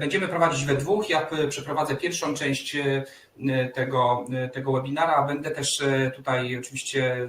Będziemy prowadzić we dwóch. Ja przeprowadzę pierwszą część e, tego, e, tego webinara, a będę też e, tutaj oczywiście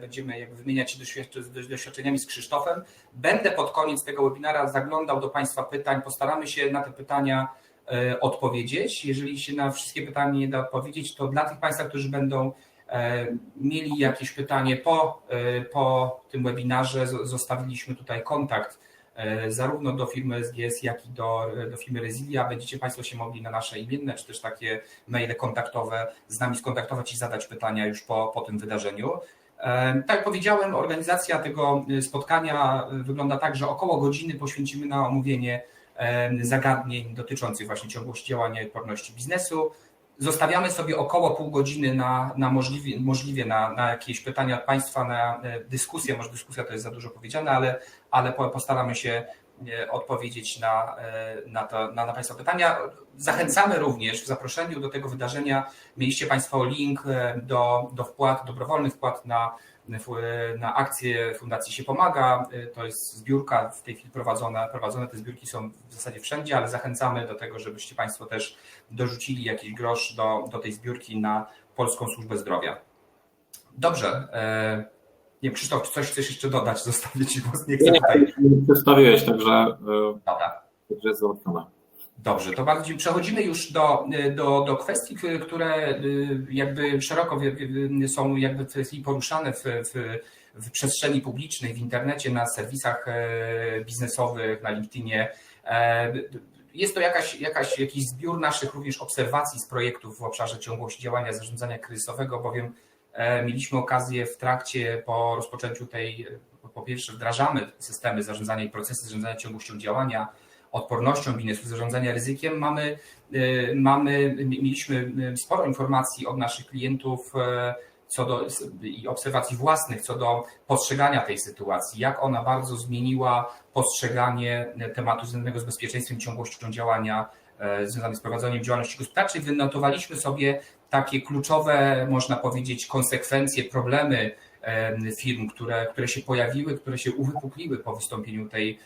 będziemy jakby wymieniać się doświadczeniami z Krzysztofem. Będę pod koniec tego webinara zaglądał do Państwa pytań. Postaramy się na te pytania odpowiedzieć. Jeżeli się na wszystkie pytania nie da odpowiedzieć, to dla tych Państwa, którzy będą mieli jakieś pytanie po, po tym webinarze, zostawiliśmy tutaj kontakt E, zarówno do firmy SGS, jak i do, do firmy Resilia. Będziecie Państwo się mogli na nasze imienne, czy też takie maile kontaktowe z nami skontaktować i zadać pytania już po, po tym wydarzeniu. E, tak jak powiedziałem, organizacja tego spotkania wygląda tak, że około godziny poświęcimy na omówienie e, zagadnień dotyczących właśnie ciągłości działania i odporności biznesu. Zostawiamy sobie około pół godziny na, na możliwie, możliwie na, na jakieś pytania od Państwa, na dyskusję. Może dyskusja to jest za dużo powiedziane, ale ale postaramy się e, odpowiedzieć na, e, na, to, na, na Państwa pytania. Zachęcamy również w zaproszeniu do tego wydarzenia. Mieliście Państwo link e, do, do wpłat, dobrowolnych wpłat na, na akcję Fundacji Się Pomaga. To jest zbiórka w tej chwili prowadzona. Prowadzone te zbiórki są w zasadzie wszędzie, ale zachęcamy do tego, żebyście Państwo też dorzucili jakiś grosz do, do tej zbiórki na Polską Służbę Zdrowia. Dobrze. Nie, Krzysztof, czy coś chcesz jeszcze dodać? Zostawię Ci głos. Nie chcę nie, tutaj. Nie przedstawiłeś, także, e, Dobra. także jest załatwione. Dobrze, to bardziej przechodzimy już do, do, do kwestii, które e, jakby szeroko są jakby poruszane w, w, w przestrzeni publicznej, w internecie, na serwisach e, biznesowych, na LinkedInie. Jest to jakaś, jakaś, jakiś zbiór naszych również obserwacji z projektów w obszarze ciągłości działania zarządzania kryzysowego, bowiem E, mieliśmy okazję w trakcie, po rozpoczęciu tej, po pierwsze wdrażamy systemy zarządzania i procesy zarządzania ciągłością działania, odpornością biznesu, zarządzania ryzykiem. Mamy, e, mamy, mieliśmy sporo informacji od naszych klientów e, co do, i obserwacji własnych co do postrzegania tej sytuacji, jak ona bardzo zmieniła postrzeganie tematu związanego z bezpieczeństwem ciągłością działania związanych z prowadzeniem działalności gospodarczej. Wynotowaliśmy sobie takie kluczowe, można powiedzieć, konsekwencje, problemy firm, które, które się pojawiły, które się uwypukliły po wystąpieniu tej, e,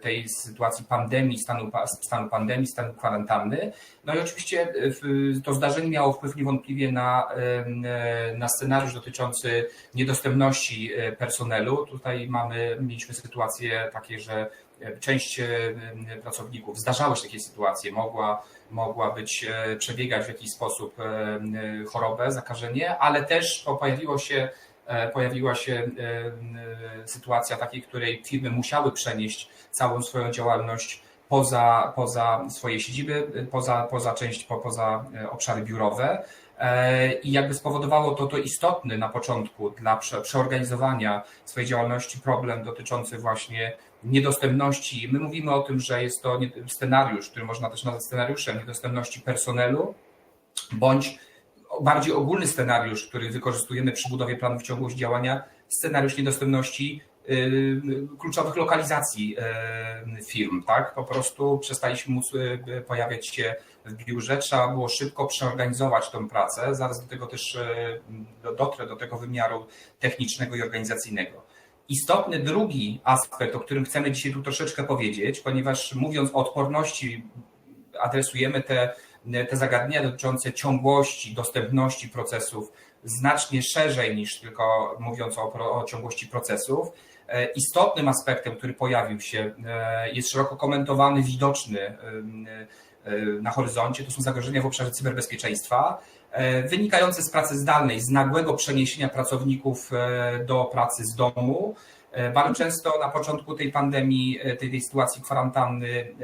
tej sytuacji pandemii, stanu, stanu pandemii, stanu kwarantanny. No i oczywiście e, to zdarzenie miało wpływ niewątpliwie na, e, na scenariusz dotyczący niedostępności personelu. Tutaj mamy, mieliśmy sytuacje takie, że część pracowników, zdarzały się takie sytuacje, mogła mogła być, e, przebiegać w jakiś sposób e, e, chorobę, zakażenie, ale też pojawiło się, pojawiła się sytuacja takiej, której firmy musiały przenieść całą swoją działalność poza, poza swoje siedziby, poza, poza część, poza obszary biurowe. I jakby spowodowało to to istotny na początku dla przeorganizowania swojej działalności problem dotyczący właśnie niedostępności. My mówimy o tym, że jest to scenariusz, który można też nazwać scenariuszem niedostępności personelu, bądź bardziej ogólny scenariusz, który wykorzystujemy przy budowie planów ciągłość działania, scenariusz niedostępności y, kluczowych lokalizacji y, firm, tak? Po prostu przestaliśmy móc y, pojawiać się w biurze, trzeba było szybko przeorganizować tą pracę. Zaraz do tego też dotrę, do tego wymiaru technicznego i organizacyjnego. Istotny drugi aspekt, o którym chcemy dzisiaj tu troszeczkę powiedzieć, ponieważ mówiąc o odporności, adresujemy te, te zagadnienia dotyczące ciągłości, dostępności procesów znacznie szerzej niż tylko mówiąc o, o ciągłości procesów. E, istotnym aspektem, który pojawił się, e, jest szeroko komentowany, widoczny e, na horyzoncie, to są zagrożenia w obszarze cyberbezpieczeństwa. Wynikające z pracy zdalnej, z nagłego przeniesienia pracowników do pracy z domu. E, bardzo często na początku tej pandemii, tej, tej sytuacji kwarantanny,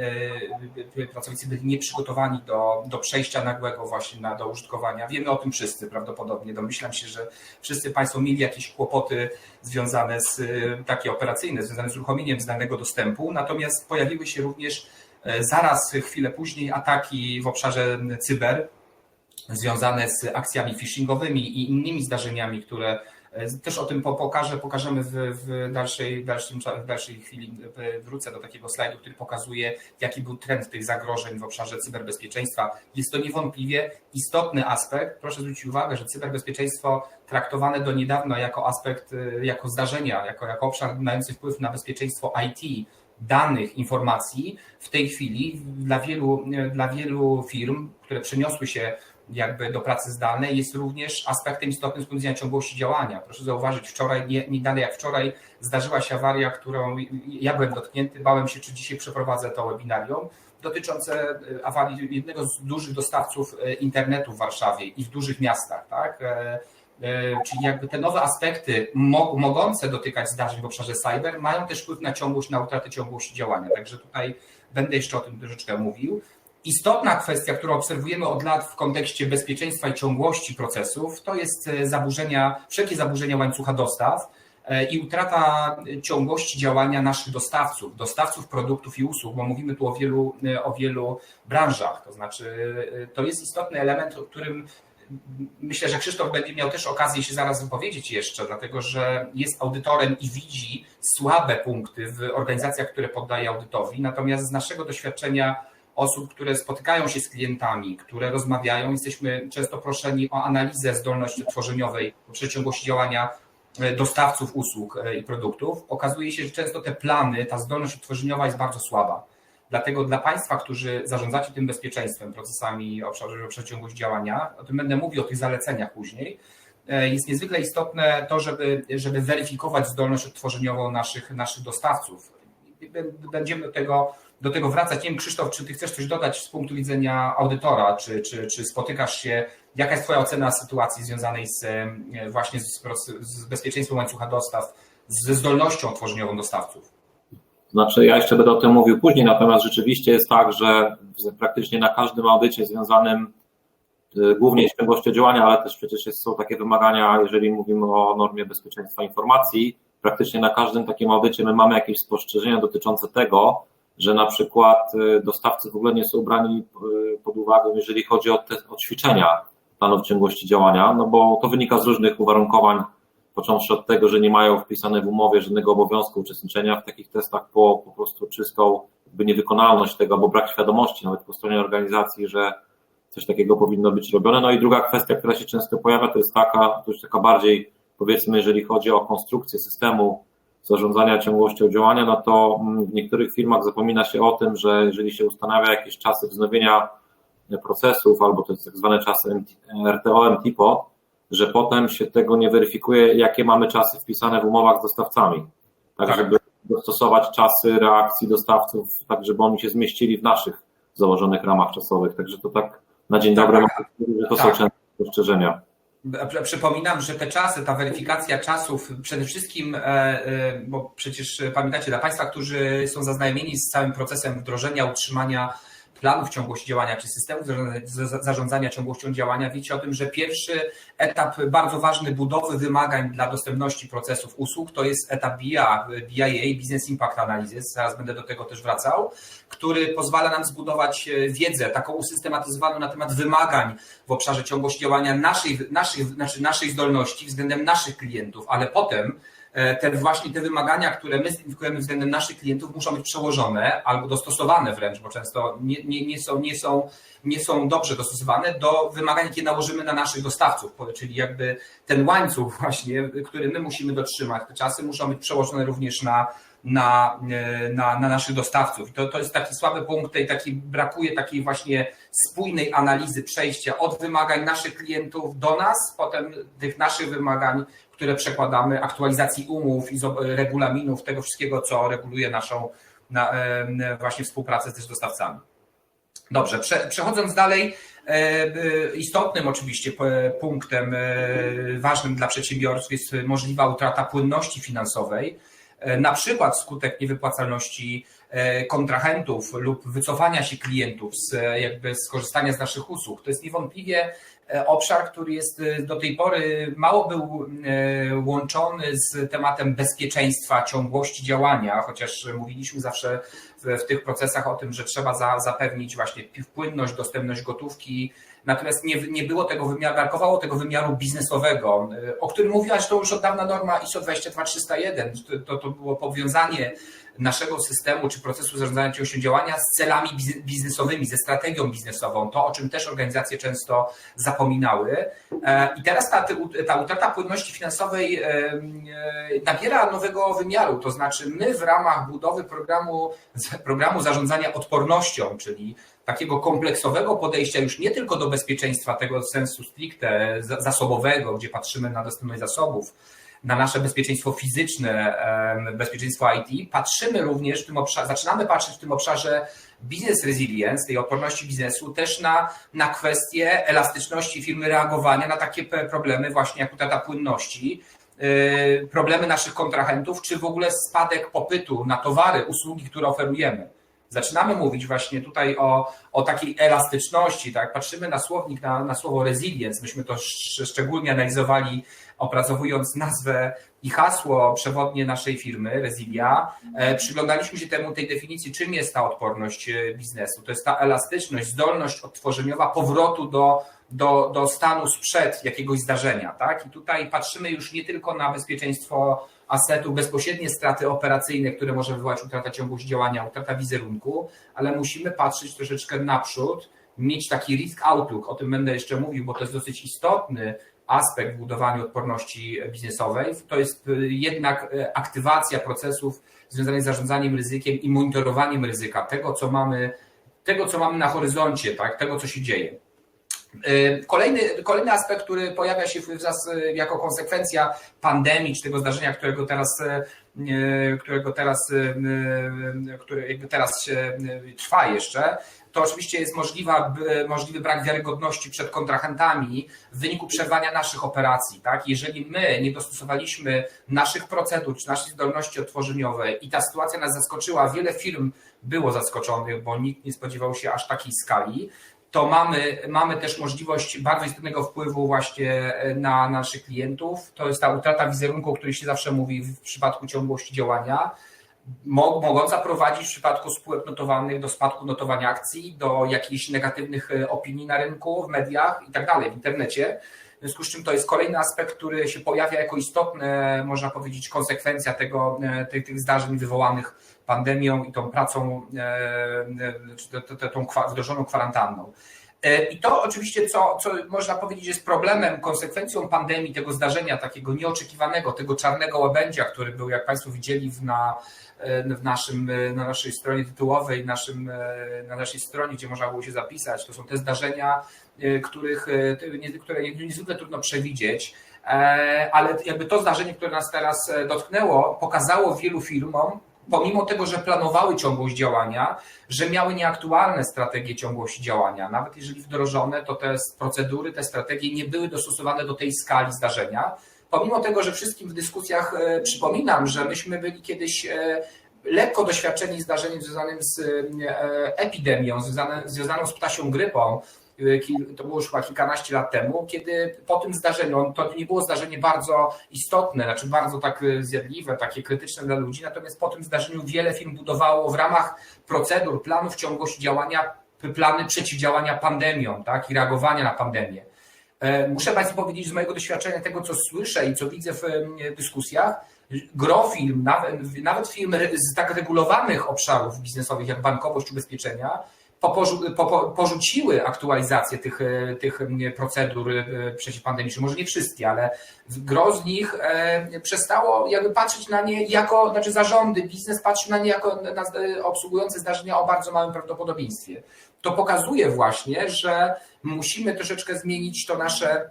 pracownicy byli nieprzygotowani do, do przejścia nagłego właśnie na, do użytkowania. Wiemy o tym wszyscy prawdopodobnie. Domyślam się, że wszyscy Państwo mieli jakieś kłopoty związane z takie operacyjne, związane z uruchomieniem zdalnego dostępu. Natomiast pojawiły się również zaraz chwilę później ataki w obszarze cyber, związane z akcjami phishingowymi i innymi zdarzeniami, które e, też o tym pokażę, pokażemy w, w, dalszej, dalszym, w dalszej chwili. E, wrócę do takiego slajdu, który pokazuje, jaki był trend tych zagrożeń w obszarze cyberbezpieczeństwa. Jest to niewątpliwie istotny aspekt. Proszę zwrócić uwagę, że cyberbezpieczeństwo traktowane do niedawna jako aspekt, e, jako zdarzenia, jako, jako obszar mający wpływ na bezpieczeństwo IT, danych, informacji w tej chwili dla wielu, dla wielu firm, które przeniosły się jakby do pracy zdalnej, jest również aspektem istotnym z punktu widzenia ciągłości działania. Proszę zauważyć, wczoraj, nie, nie dalej jak wczoraj, zdarzyła się awaria, którą ja byłem dotknięty, bałem się, czy dzisiaj przeprowadzę to webinarium, dotyczące awarii jednego z dużych dostawców internetu w Warszawie i w dużych miastach, tak? Czyli jakby te nowe aspekty mogące dotykać zdarzeń w obszarze cyber mają też wpływ na ciągłość, na utratę ciągłości działania. Także tutaj będę jeszcze o tym troszeczkę mówił. Istotna kwestia, którą obserwujemy od lat w kontekście bezpieczeństwa i ciągłości procesów, to jest zaburzenia, wszelkie zaburzenia łańcucha dostaw i utrata ciągłości działania naszych dostawców, dostawców produktów i usług, bo mówimy tu o wielu, o wielu branżach. To znaczy, to jest istotny element, o którym myślę, że Krzysztof będzie miał też okazję się zaraz wypowiedzieć jeszcze, dlatego że jest audytorem i widzi słabe punkty w organizacjach, które poddaje audytowi. Natomiast z naszego doświadczenia osób, które spotykają się z klientami, które rozmawiają, jesteśmy często proszeni o analizę zdolności tworzeniowej przy ciągłości działania dostawców usług i produktów. Okazuje się, że często te plany, ta zdolność odtworzeniowa jest bardzo słaba. Dlatego dla Państwa, którzy zarządzacie tym bezpieczeństwem, procesami obszaru ciągłość działania, o tym będę mówił, o tych zaleceniach później, jest niezwykle istotne to, żeby, żeby weryfikować zdolność odtworzeniową naszych, naszych dostawców. Będziemy do tego, do tego wracać. Nie wiem, Krzysztof, czy Ty chcesz coś dodać z punktu widzenia audytora, czy, czy, czy spotykasz się, jaka jest Twoja ocena sytuacji związanej z właśnie z, z bezpieczeństwem łańcucha dostaw, ze zdolnością odtworzeniową dostawców? Znaczy, ja jeszcze będę o tym mówił później, natomiast rzeczywiście jest tak, że praktycznie na każdym audycie związanym głównie z ciągłością działania, ale też przecież są takie wymagania, jeżeli mówimy o normie bezpieczeństwa informacji, praktycznie na każdym takim audycie my mamy jakieś spostrzeżenia dotyczące tego, że na przykład dostawcy w ogóle nie są brani pod uwagę, jeżeli chodzi o, te, o ćwiczenia planów ciągłości działania, no bo to wynika z różnych uwarunkowań począwszy od tego, że nie mają wpisane w umowie żadnego obowiązku uczestniczenia w takich testach, po po prostu czystą jakby niewykonalność tego, albo brak świadomości nawet po stronie organizacji, że coś takiego powinno być robione. No i druga kwestia, która się często pojawia, to jest taka, to już taka bardziej powiedzmy, jeżeli chodzi o konstrukcję systemu zarządzania ciągłością działania, no to w niektórych firmach zapomina się o tym, że jeżeli się ustanawia jakieś czasy wznowienia procesów, albo to jest tak zwane czasy RTO, MTIPO, że potem się tego nie weryfikuje, jakie mamy czasy wpisane w umowach z dostawcami. Tak, tak. żeby dostosować czasy reakcji dostawców, tak żeby oni się zmieścili w naszych założonych ramach czasowych. Także to tak na dzień tak, dobry, tak. że to tak. są częste spostrzeżenia. Przypominam, że te czasy, ta weryfikacja czasów, przede wszystkim, bo przecież pamiętacie, dla Państwa, którzy są zaznajomieni z całym procesem wdrożenia, utrzymania planów ciągłości działania, czy systemu zarządzania ciągłością działania, wiecie o tym, że pierwszy etap bardzo ważny budowy wymagań dla dostępności procesów usług to jest etap BIA, BIA, Business Impact Analysis, zaraz będę do tego też wracał, który pozwala nam zbudować wiedzę taką usystematyzowaną na temat wymagań w obszarze ciągłości działania naszej, naszej, znaczy naszej zdolności względem naszych klientów, ale potem te właśnie te wymagania, które my zidentyfikujemy względem naszych klientów, muszą być przełożone albo dostosowane wręcz, bo często nie, nie, nie, są, nie, są, nie są dobrze dostosowane do wymagań, jakie nałożymy na naszych dostawców. Czyli jakby ten łańcuch właśnie, który my musimy dotrzymać, te czasy muszą być przełożone również na, na, na, na naszych dostawców. To, to jest taki słaby punkt, tej taki, brakuje takiej właśnie spójnej analizy przejścia od wymagań naszych klientów do nas, potem tych naszych wymagań, które przekładamy, aktualizacji umów i regulaminów, tego wszystkiego, co reguluje naszą na, właśnie współpracę z dostawcami. Dobrze, przechodząc dalej, istotnym oczywiście punktem ważnym dla przedsiębiorców jest możliwa utrata płynności finansowej, na przykład wskutek niewypłacalności kontrahentów lub wycofania się klientów z jakby skorzystania z naszych usług. To jest niewątpliwie obszar, który jest do tej pory mało był łączony z tematem bezpieczeństwa, ciągłości działania, chociaż mówiliśmy zawsze w, w tych procesach o tym, że trzeba za, zapewnić właśnie płynność, dostępność gotówki, natomiast nie, nie było tego wymiaru, brakowało tego wymiaru biznesowego, o którym mówiła zresztą już od dawna norma ISO 22301. To, to było powiązanie naszego systemu czy procesu zarządzania ciągłością działania z celami biznesowymi, ze strategią biznesową, to o czym też organizacje często zapominały. I teraz ta, ta utrata płynności finansowej nabiera nowego wymiaru, to znaczy my w ramach budowy programu, programu zarządzania odpornością, czyli takiego kompleksowego podejścia już nie tylko do bezpieczeństwa tego sensu stricte zasobowego, gdzie patrzymy na dostępność zasobów, na nasze bezpieczeństwo fizyczne, bezpieczeństwo IT, patrzymy również w tym obszarze, zaczynamy patrzeć w tym obszarze business resilience, tej odporności biznesu, też na, na kwestie elastyczności firmy reagowania na takie problemy właśnie jak utrata płynności, y, problemy naszych kontrahentów, czy w ogóle spadek popytu na towary, usługi, które oferujemy. Zaczynamy mówić właśnie tutaj o, o takiej elastyczności, tak? Patrzymy na słownik, na, na słowo resilience. Myśmy to szczególnie analizowali opracowując nazwę i hasło przewodnie naszej firmy, Resilia, e, przyglądaliśmy się temu, tej definicji, czym jest ta odporność e, biznesu. To jest ta elastyczność, zdolność odtworzeniowa powrotu do, do, do stanu sprzed jakiegoś zdarzenia. Tak? I tutaj patrzymy już nie tylko na bezpieczeństwo asetu, bezpośrednie straty operacyjne, które może wywołać utrata ciągłości działania, utrata wizerunku, ale musimy patrzeć troszeczkę naprzód, mieć taki risk outlook, o tym będę jeszcze mówił, bo to jest dosyć istotny aspekt w budowaniu odporności biznesowej. To jest y, jednak y, aktywacja procesów związanych z zarządzaniem ryzykiem i monitorowaniem ryzyka, tego co mamy, tego, co mamy na horyzoncie, tak, tego, co się dzieje. Y, kolejny, kolejny aspekt, który pojawia się w, jako konsekwencja pandemii, czy tego zdarzenia, którego teraz, którego teraz, które jakby teraz trwa jeszcze, to oczywiście jest możliwa, możliwy brak wiarygodności przed kontrahentami w wyniku przerwania naszych operacji. Tak? Jeżeli my nie dostosowaliśmy naszych procedur czy naszej zdolności odtworzeniowej i ta sytuacja nas zaskoczyła, wiele firm było zaskoczonych, bo nikt nie spodziewał się aż takiej skali, to mamy, mamy też możliwość bardzo istotnego wpływu właśnie na naszych klientów. To jest ta utrata wizerunku, o której się zawsze mówi w przypadku ciągłości działania mogąca prowadzić w przypadku spółek notowanych do spadku notowania akcji, do jakichś negatywnych e, opinii na rynku, w mediach i tak dalej, w internecie. W związku z czym to jest kolejny aspekt, który się pojawia jako istotny, można powiedzieć, konsekwencja tego, e, tych, tych zdarzeń wywołanych pandemią i tą pracą, e, czy tą wdrożoną kwarantanną. I to oczywiście, co, co można powiedzieć, jest problemem, konsekwencją pandemii, tego zdarzenia takiego nieoczekiwanego, tego czarnego łabędzia, który był, jak Państwo widzieli, na, w naszym, na naszej stronie tytułowej, naszym, na naszej stronie, gdzie można było się zapisać. To są te zdarzenia, e, których, e, które niezwykle trudno przewidzieć, e, ale jakby to zdarzenie, które nas teraz dotknęło, pokazało wielu firmom, pomimo tego, że planowały ciągłość działania, że miały nieaktualne strategie ciągłości działania. Nawet jeżeli wdrożone, to te procedury, te strategie nie były dostosowane do tej skali zdarzenia pomimo tego, że wszystkim w dyskusjach e, przypominam, że myśmy byli kiedyś e, lekko doświadczeni zdarzeniem związanym z e, epidemią, związaną z ptasią grypą, to było już chyba kilkanaście lat temu, kiedy po tym zdarzeniu, to nie było zdarzenie bardzo istotne, znaczy bardzo tak zjadliwe, takie krytyczne dla ludzi, natomiast po tym zdarzeniu wiele firm budowało w ramach procedur, planów ciągłości działania, plany przeciwdziałania pandemią tak, i reagowania na pandemię. E, muszę Państwu powiedzieć z mojego doświadczenia, tego co słyszę i co widzę w dyskusjach, gro firm, nawet, nawet firm z tak regulowanych obszarów biznesowych jak bankowość, ubezpieczenia, porzuciły aktualizację tych, e, tych procedur e, przeciwpandemicznych. Może nie wszystkie, ale gro z nich przestało jakby patrzeć na nie jako, znaczy zarządy, biznes patrzy na nie jako na obsługujące zdarzenia o bardzo małym prawdopodobieństwie. To pokazuje właśnie, że musimy troszeczkę zmienić to nasze e,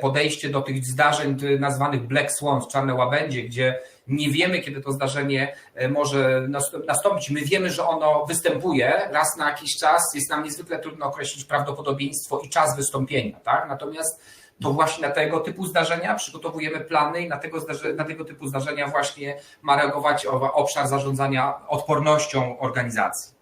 podejście do tych zdarzeń nazwanych Black Swans, czarne łabędzie, gdzie nie wiemy, kiedy to zdarzenie e, może nastąpić. My wiemy, że ono występuje raz na jakiś czas, jest nam niezwykle trudno określić prawdopodobieństwo i czas wystąpienia. Tak? Natomiast to właśnie na tego typu zdarzenia przygotowujemy plany i na tego, na tego typu zdarzenia właśnie ma reagować obszar zarządzania odpornością organizacji.